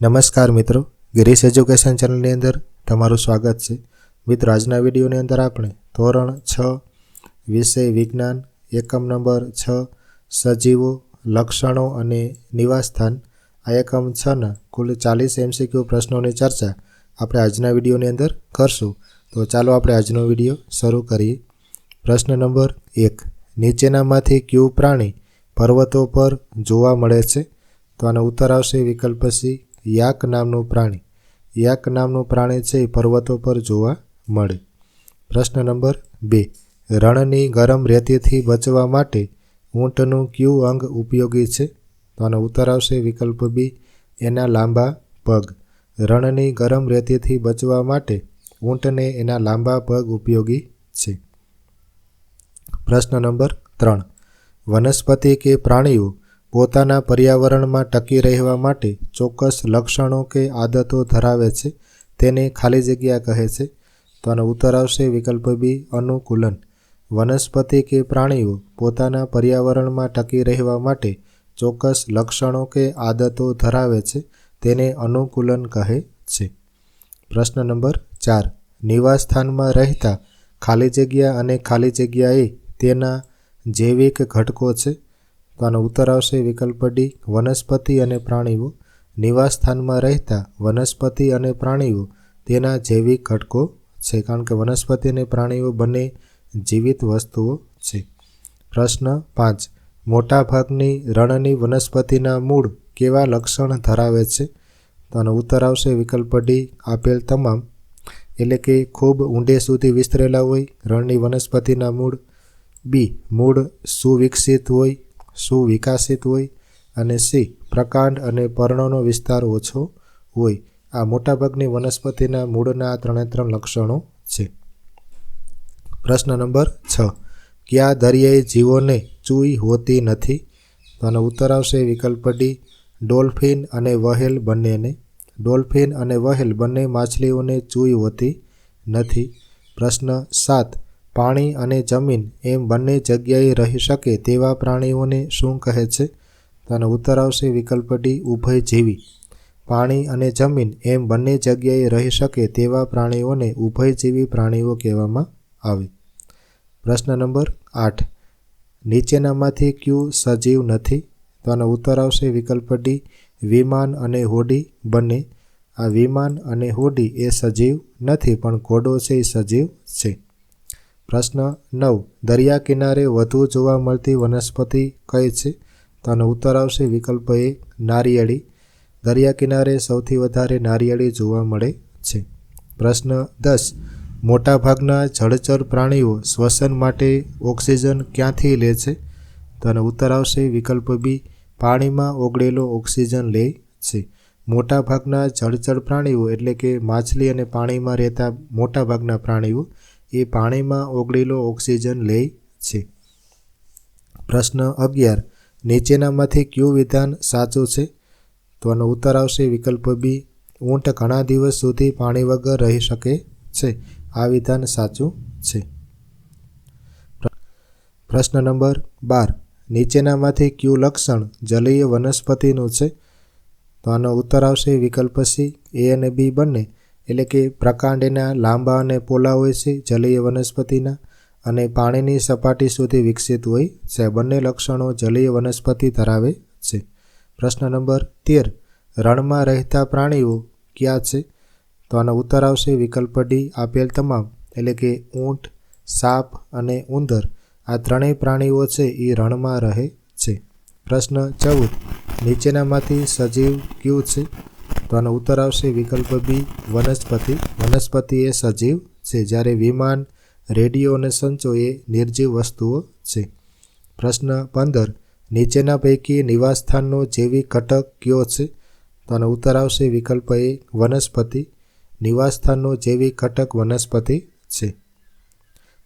નમસ્કાર મિત્રો, ગિરીશ એજ્યુકેશન ચેનલની અંદર તમારું સ્વાગત છે. મિત્રો, આજના વિડીયોની અંદર આપણે ધોરણ છ, વિષય વિજ્ઞાન, એકમ નંબર છ, સજીવો, લક્ષણો અને નિવાસસ્થાન, આ એકમ છના કુલ ચાલીસ એમસીક્યુ પ્રશ્નોની ચર્ચા આપણે આજના વિડીયોની અંદર કરશું. તો ચાલો આપણે આજનો વીડિયો શરૂ કરીએ. પ્રશ્ન નંબર એક, નીચેનામાંથી ક્યુ પ્રાણી પર્વતો પર જોવા મળે છે? તો આનો ઉત્તર આવશે વિકલ્પ સી યાક નામનું પ્રાણી. યાક નામનું પ્રાણી છે એ પર્વતો પર જોવા મળે. પ્રશ્ન નંબર બે. રણની ગરમ રેતીથી બચવા માટે ઊંટનું કયું અંગ ઉપયોગી છે? તો આનો ઉત્તર આવશે વિકલ્પ બી, એના લાંબા પગ. રણની ગરમ રેતીથી બચવા માટે ઊંટને એના લાંબા પગ ઉપયોગી છે. પ્રશ્ન નંબર ત્રણ. વનસ્પતિ કે પ્રાણીઓ પોતાના પર્યાવરણમાં ટકી રહેવા માટે ચોક્કસ લક્ષણો કે આદતો ધરાવે છે, તેને ખાલી જગ્યા કહે છે. તો આનો ઉત્તર આવશે વિકલ્પ બી અનુકૂલન. વનસ્પતિ કે પ્રાણીઓ પોતાના પર્યાવરણમાં ટકી રહેવા માટે ચોક્કસ લક્ષણો કે આદતો ધરાવે છે, તેને અનુકૂલન કહે છે. પ્રશ્ન નંબર ચાર. નિવાસસ્થાનમાં રહેતા ખાલી જગ્યા અને ખાલી જગ્યાએ તેના જૈવિક ઘટકો છે. તો આનો ઉત્તર આવશે વિકલ્પ ડી વનસ્પતિ અને પ્રાણીઓ. નિવાસસ્થાનમાં રહેતા વનસ્પતિ અને પ્રાણીઓ તેના જૈવિક ઘટકો છે, કારણ કે વનસ્પતિ અને પ્રાણીઓ બંને જીવિત વસ્તુઓ છે. પ્રશ્ન પાંચ. મોટાભાગની રણની વનસ્પતિના મૂળ કેવા લક્ષણ ધરાવે છે? તો આનો ઉત્તર આવશે વિકલ્પ ડી આપેલ તમામ. એટલે કે ખૂબ ઊંડે સુધી વિસ્તરેલા હોય રણની વનસ્પતિના મૂળ. બી. મૂળ સુવિકસિત હોય સુવિકાસિત હોય અને સી પ્રકાંડ અને પર્ણોનો વિસ્તાર ઓછો હોય, આ મોટાભાગની વનસ્પતિના મૂળના ત્રણે ત્રણ લક્ષણો છે. પ્રશ્ન નંબર છ. કયા દરિયાઈ જીવોને ચૂઈ હોતી નથી? તો આનો ઉત્તર આવશે વિકલ્પ ડી. ડોલ્ફિન અને વહેલ બંનેને. ડોલ્ફિન અને વહેલ બંને માછલીઓને ચૂઈ હોતી નથી. પ્રશ્ન સાત. પાણી અને જમીન એમ બંને જગ્યાએ રહી શકે તેવા પ્રાણીઓને શું કહે છે? તેનો ઉત્તર આવશે વિકલ્પ ડી ઉભયજીવી પાણી અને જમીન એમ બંને જગ્યાએ રહી શકે તેવા પ્રાણીઓને ઉભયજીવી પ્રાણીઓ કહેવામાં આવે. પ્રશ્ન નંબર આઠ. નીચેનામાંથી ક્યુ સજીવ નથી? તેનો ઉત્તર આવશે વિકલ્પ ડી, વિમાન અને હોડી બંને. આ વિમાન અને હોડી એ સજીવ નથી, પણ ઘોડો છે, એ સજીવ છે. પ્રશ્ન નવ. દરિયા કિનારે વધુ જોવા મળતી વનસ્પતિ કઈ છે? તો ઉત્તર આવશે વિકલ્પ એ, નારિયેળી. દરિયા કિનારે સૌથી વધારે નારિયેળી જોવા મળે છે. પ્રશ્ન દસ. મોટાભાગના જળચર પ્રાણીઓ શ્વસન માટે ઓક્સિજન ક્યાંથી લે છે? તો ઉત્તર આવશે વિકલ્પ બી, પાણીમાં ઓગળેલો ઓક્સિજન લે છે. મોટાભાગના જળચર પ્રાણીઓ એટલે કે માછલી અને પાણીમાં રહેતા મોટાભાગના પ્રાણીઓ એ પાણીમાં ઓગળેલો ઓક્સિજન લે છે. પ્રશ્ન અગિયાર, નીચેનામાંથી કયું વિધાન સાચું છે? તો આનો ઉત્તર આવશે વિકલ્પ બી ઊંટ ઘણા દિવસ સુધી પાણી વગર રહી શકે છે. આ વિધાન સાચું છે. પ્રશ્ન નંબર બાર, નીચેનામાંથી કયું લક્ષણ જલીય વનસ્પતિનું છે? તો આનો ઉત્તર આવશે વિકલ્પ સી એ અને બી બંને. એટલે કે પ્રકાંડ એના લાંબા અને પોલા હોય છે, જલીય વનસ્પતિના અને પાણીની સપાટી સુધી વિકસિત હોય છે. બંને લક્ષણો જલીય વનસ્પતિ ધરાવે છે. પ્રશ્ન નંબર તેર, રણમાં રહેતા પ્રાણીઓ ક્યાં છે? તો આનો ઉત્તર આવશે વિકલ્પ ડી, આપેલ તમામ. એટલે કે ઊંટ, સાપ અને ઉંદર. આ ત્રણેય પ્રાણીઓ છે એ રણમાં રહે છે. પ્રશ્ન ચૌદ, નીચેનામાંથી સજીવ કયું છે? તો આનો ઉત્તર આવશે વિકલ્પ બી, વનસ્પતિ. વનસ્પતિ એ સજીવ છે, જ્યારે વિમાન, રેડિયો અને સંચો એ નિર્જીવ વસ્તુઓ છે. પ્રશ્ન પંદર, નીચેના પૈકી નિવાસસ્થાનનો જૈવિક ઘટક કયો છે? તો આનો ઉત્તર આવશે વિકલ્પ એ, વનસ્પતિ. નિવાસસ્થાનનો જૈવિક ઘટક વનસ્પતિ છે.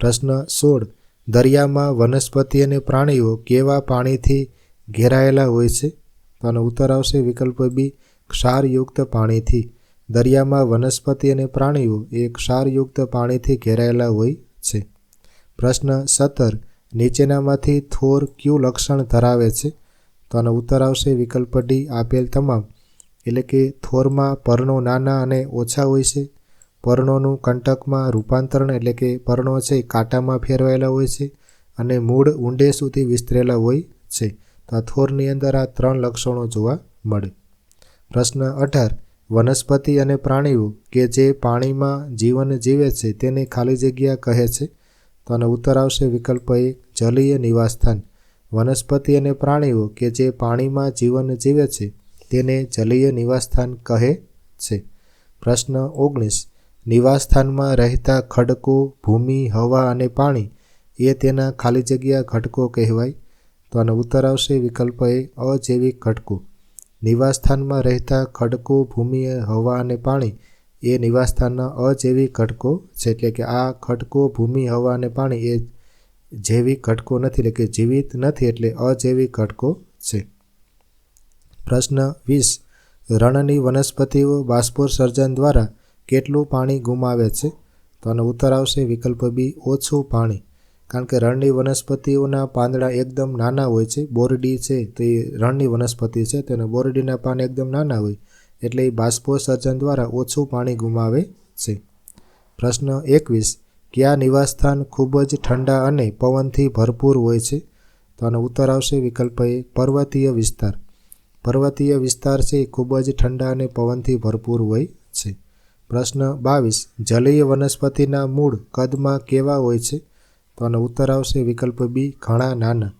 પ્રશ્ન સોળ, દરિયામાં વનસ્પતિ અને પ્રાણીઓ કેવા પાણીથી ઘેરાયેલા હોય છે? તો આનો ઉત્તર આવશે વિકલ્પ બી ક્ષારયુક્ત પાણીથી. દરિયામાં વનસ્પતિ અને પ્રાણીઓ એ ક્ષારયુક્ત પાણીથી ઘેરાયેલા હોય છે. પ્રશ્ન સત્તર, નીચેનામાંથી થોર કયું લક્ષણ ધરાવે છે? તો આનો ઉત્તર આવશે વિકલ્પ ડી આપેલ તમામ. એટલે કે થોરમાં પર્ણો નાના અને ઓછા હોય છે. પર્ણોનું કંટકમાં રૂપાંતરણ એટલે કે પર્ણો છે કાંટામાં ફેરવાયેલા હોય છે અને મૂળ ઊંડે સુધી વિસ્તરેલા હોય છે. તો આ થોરની અંદર આ ત્રણ લક્ષણો જોવા મળે. પ્રશ્ન અઢાર. વનસ્પતિ અને પ્રાણીઓ કે જે પાણીમાં જીવન જીવે છે તેને ખાલી જગ્યા કહે છે? તો આનો ઉત્તર આવશે વિકલ્પ એક, જલીય નિવાસસ્થાન. વનસ્પતિ અને પ્રાણીઓ કે જે પાણીમાં જીવન જીવે છે તેને જલીય નિવાસસ્થાન કહે છે? પ્રશ્ન ઓગણીસ. નિવાસસ્થાનમાં રહેતા ખડકો, ભૂમિ, હવા અને પાણી એ તેના ખાલી જગ્યા ઘટકો કહેવાય? તો આનો ઉત્તર આવશે વિકલ્પ એ, અજૈવિક ઘટકો. નિવાસસ્થાનમાં રહેતા ખડકો, ભૂમિ, હવા અને પાણી એ નિવાસસ્થાનના અજૈવિક ઘટકો છે. એટલે કે આ ખડકો, ભૂમિ, હવા અને પાણી એ જૈવિક ઘટકો નથી. એટલે કે જીવિત નથી, એટલે અજૈવિક ઘટકો છે. પ્રશ્ન વીસ. રણની વનસ્પતિઓ બાષ્પોત્સર્જન દ્વારા કેટલું પાણી ગુમાવે છે? તો આનો ઉત્તર આવશે વિકલ્પ બી, ઓછું પાણી. કારણ કે રણની વનસ્પતિઓના પાંદડા એકદમ નાના હોય છે, બોરડી છે, તો રણની વનસ્પતિ છે તેના બોરડીના પાન એકદમ નાના હોય, એટલે એ બાષ્પોસર્જન દ્વારા ઓછું પાણી ગુમાવે છે. પ્રશ્ન એકવીસ, કયા નિવાસસ્થાન ખૂબ જ ઠંડા અને પવનથી ભરપૂર હોય છે? તો આનો ઉત્તર આવશે વિકલ્પ એ, પર્વતીય વિસ્તાર. પર્વતીય વિસ્તાર છે એ ખૂબ જ ઠંડા અને પવનથી ભરપૂર હોય છે. પ્રશ્ન બાવીસ, જલીય વનસ્પતિના મૂળ કદમાં કેવા હોય છે? તો આનો ઉત્તર આવશે વિકલ્પ બી, ઘણા નાના.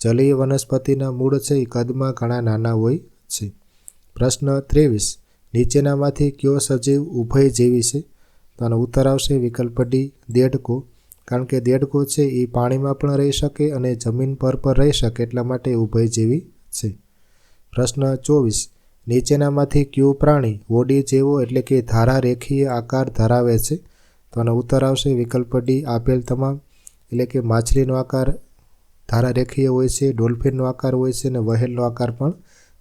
જલીય વનસ્પતિના મૂળ છે, એ કદમાં ઘણા નાના હોય છે. પ્રશ્ન ત્રેવીસ, નીચેનામાંથી કયો સજીવ ઉભય જેવી છે? તો આનો ઉત્તર આવશે વિકલ્પ ડી, દેડકો. કારણ કે દેડકો છે, એ પાણીમાં પણ રહી શકે અને જમીન પર પણ રહી શકે, એટલા માટે ઉભય જેવી છે. પ્રશ્ન ચોવીસ, નીચેનામાંથી કયો પ્રાણી હોડી જેવો, એટલે કે ધારા રેખીય આકાર ધરાવે છે? તો આનો ઉત્તર આવશે વિકલ્પ ડી, આપેલ તમામ એટલે કે માછલીનો આકાર ધારા રેખીય હોય છે, ડોલ્ફિનનો આકાર હોય છે અને વહેલનો આકાર પણ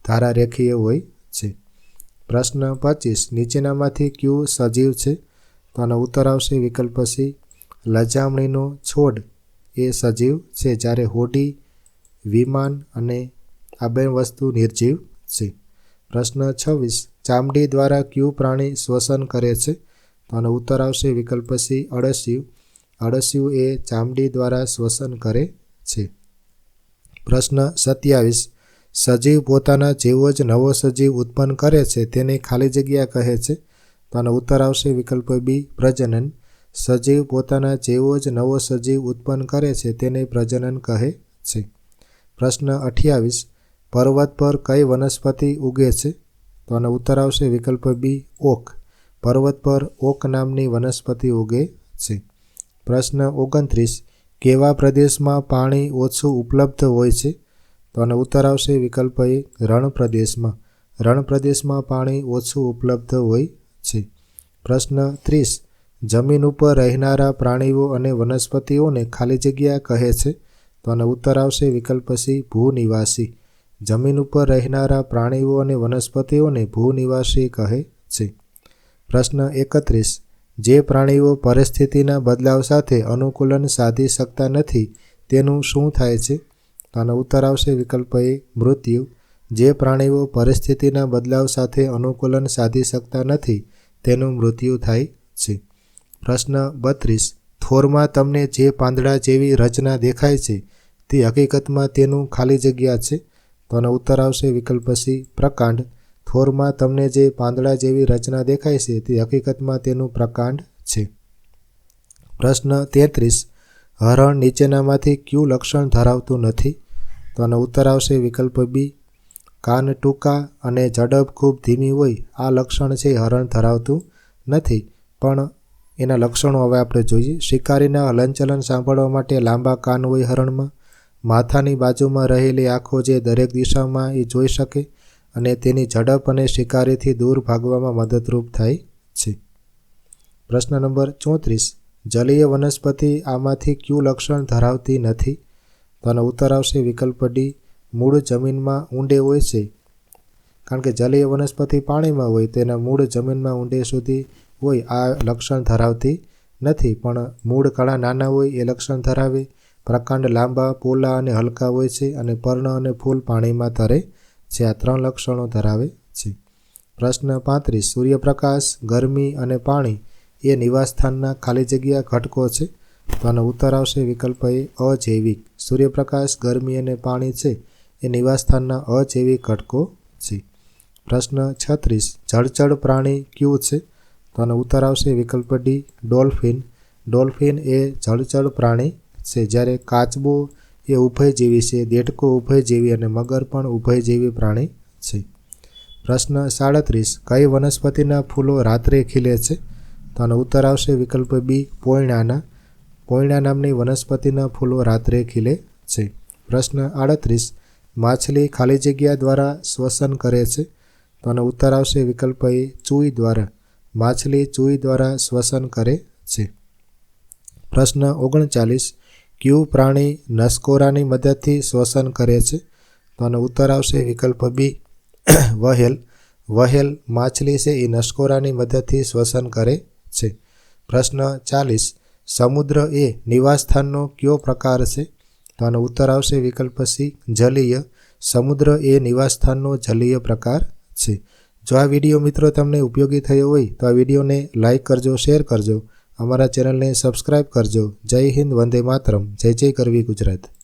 ધારા રેખીય હોય છે. પ્રશ્ન પચીસ, નીચેનામાંથી કયું સજીવ છે? તો આનો ઉત્તર આવશે વિકલ્પ સી, લજામણીનો છોડ એ સજીવ છે જ્યારે હોડી, વિમાન અને આ બે વસ્તુ નિર્જીવ છે. પ્રશ્ન છવ્વીસ, ચામડી દ્વારા કયું પ્રાણી શ્વસન કરે છે? તો આનો ઉત્તર આવશે વિકલ્પ સી, અળસિયું. અળસિયું એ ચામડી દ્વારા શ્વસન કરે છે. પ્રશ્ન સત્યાવીસ. સજીવ પોતાના જેવો જ નવો સજીવ ઉત્પન્ન કરે છે તેને ખાલી જગ્યા કહે છે? તો આનો ઉત્તર આવશે વિકલ્પ બી, પ્રજનન. સજીવ પોતાના જેવો જ નવો સજીવ ઉત્પન્ન કરે છે તેને પ્રજનન કહે છે. પ્રશ્ન અઠ્યાવીસ. પર્વત પર કઈ વનસ્પતિ ઉગે છે? તો આનો ઉત્તર આવશે વિકલ્પ બી, ઓક. પર્વત પર ઓક નામની વનસ્પતિ ઉગે છે. પ્રશ્ન ઓગણત્રીસ, કેવા પ્રદેશમાં પાણી ઓછું ઉપલબ્ધ હોય છે? તો આનો ઉત્તર આવશે વિકલ્પ એ, રણ પ્રદેશમાં. રણ પ્રદેશમાં પાણી ઓછું ઉપલબ્ધ હોય છે. પ્રશ્ન ત્રીસ, જમીન ઉપર રહેનારા પ્રાણીઓ અને વનસ્પતિઓને ખાલી જગ્યા કહે છે? તો આનો ઉત્તર આવશે વિકલ્પ સી, ભૂનિવાસી. જમીન ઉપર રહેનારા પ્રાણીઓ અને વનસ્પતિઓને ભૂનિવાસી કહે છે. પ્રશ્ન એકત્રીસ જે પ્રાણીઓ પરિસ્થિતિના બદલાવ સાથે અનુકૂલન સાધી શકતા નથી, તેનું શું થાય છે? અને ઉત્તર આવશે વિકલ્પ એ મૃત્યુ. જે પ્રાણીઓ પરિસ્થિતિના બદલાવ સાથે અનુકૂલન સાધી શકતા નથી, તેનું મૃત્યુ થાય છે. પ્રશ્ન બત્રીસ. થોરમાં તમને જે પાંદડા જેવી રચના દેખાય છે, તે હકીકતમાં તેનું ખાલી જગ્યા છે? તો આનો ઉત્તર આવશે વિકલ્પ સી, પ્રકાંડ. થોરમાં તમને જે પાંદડા જેવી રચના દેખાય છે, તે હકીકતમાં તેનું પ્રકાંડ છે. પ્રશ્ન તેત્રીસ. હરણ નીચેનામાંથી ક્યુ લક્ષણ ધરાવતું નથી? તો આનો ઉત્તર આવશે વિકલ્પ બી. કાન ટૂંકા અને ઝડપ ખૂબ ધીમી હોય, આ લક્ષણ છે હરણ ધરાવતું નથી. પણ એના લક્ષણો હવે આપણે જોઈએ. શિકારીના હલનચલન સાંભળવા માટે લાંબા કાન હોય હરણમાં. માથાની બાજુમાં રહેલી આંખો જે દરેક દિશામાં એ જોઈ શકે. અને તેની ઝડપ અને શિકારીથી દૂર ભાગવામાં મદદરૂપ થાય છે. પ્રશ્ન નંબર ચોત્રીસ. જલીય વનસ્પતિ આમાંથી ક્યુ લક્ષણ ધરાવતી નથી? તો આનો ઉત્તર આવશે વિકલ્પ ડી. મૂળ જમીનમાં ઊંડે હોય છે. કારણ કે જલીય વનસ્પતિ પાણીમાં હોય, તેના મૂળ જમીનમાં ઊંડે સુધી હોય, આ લક્ષણ ધરાવતી નથી. પણ મૂળ ઘણા નાના હોય, એ લક્ષણ ધરાવે. પ્રકાંડ લાંબા, પોલા અને હલકા હોય છે અને પર્ણ અને ફૂલ પાણીમાં તરે જે આ ત્રણ લક્ષણો ધરાવે છે. પ્રશ્ન પાંત્રીસ, સૂર્યપ્રકાશ, ગરમી અને પાણી એ નિવાસસ્થાનના ખાલી જગ્યા ઘટકો છે. તો આનો ઉત્તર આવશે વિકલ્પ એ અજૈવિક. સૂર્યપ્રકાશ, ગરમી અને પાણી છે એ નિવાસસ્થાનના અજૈવિક ઘટકો છે. પ્રશ્ન છત્રીસ, જળચર પ્રાણી કયું છે? તો આનો ઉત્તર આવશે વિકલ્પ ડી, ડોલ્ફિન. ડોલ્ફિન એ જળચર પ્રાણી છે. જ્યારે કાચબો એ ઉભયજીવી છે. દેડકો ઉભયજીવી અને મગર પણ ઉભયજીવી પ્રાણી છે. પ્રશ્ન સાડત્રીસ, કઈ વનસ્પતિના ફૂલો રાત્રે ખીલે છે? તો આનો ઉત્તર આવશે વિકલ્પ બી પોયણાના. પોયણા નામની વનસ્પતિના ફૂલો રાત્રે ખીલે છે. પ્રશ્ન આડત્રીસ, માછલી ખાલી જગ્યા દ્વારા શ્વસન કરે છે? તો આનો ઉત્તર આવશે વિકલ્પ એ ચૂઈ દ્વારા. માછલી ચૂઈ દ્વારા શ્વસન કરે છે. પ્રશ્ન ઓગણચાલીસ કયું પ્રાણી નસકોરાની મદદથી શ્વસન કરે છે? તો આનો ઉત્તર આવશે વિકલ્પ બી વહેલ. વહેલ માછલી છે એ નસકોરાની મદદથી શ્વસન કરે છે. પ્રશ્ન ચાલીસ, સમુદ્ર એ નિવાસસ્થાનનો કયો પ્રકાર છે? તો આનો ઉત્તર આવશે વિકલ્પ સી જલીય. સમુદ્ર એ નિવાસસ્થાનનો જલીય પ્રકાર છે. જો આ વીડિયો મિત્રો તમને ઉપયોગી થયો હોય, તો આ વિડીયોને લાઇક કરજો, શેર કરજો. અમારા ચેનલને સબસ્ક્રાઇબ કરજો. જય હિન્દ વંદે માતરમ. જય જય કરવી ગુજરાત.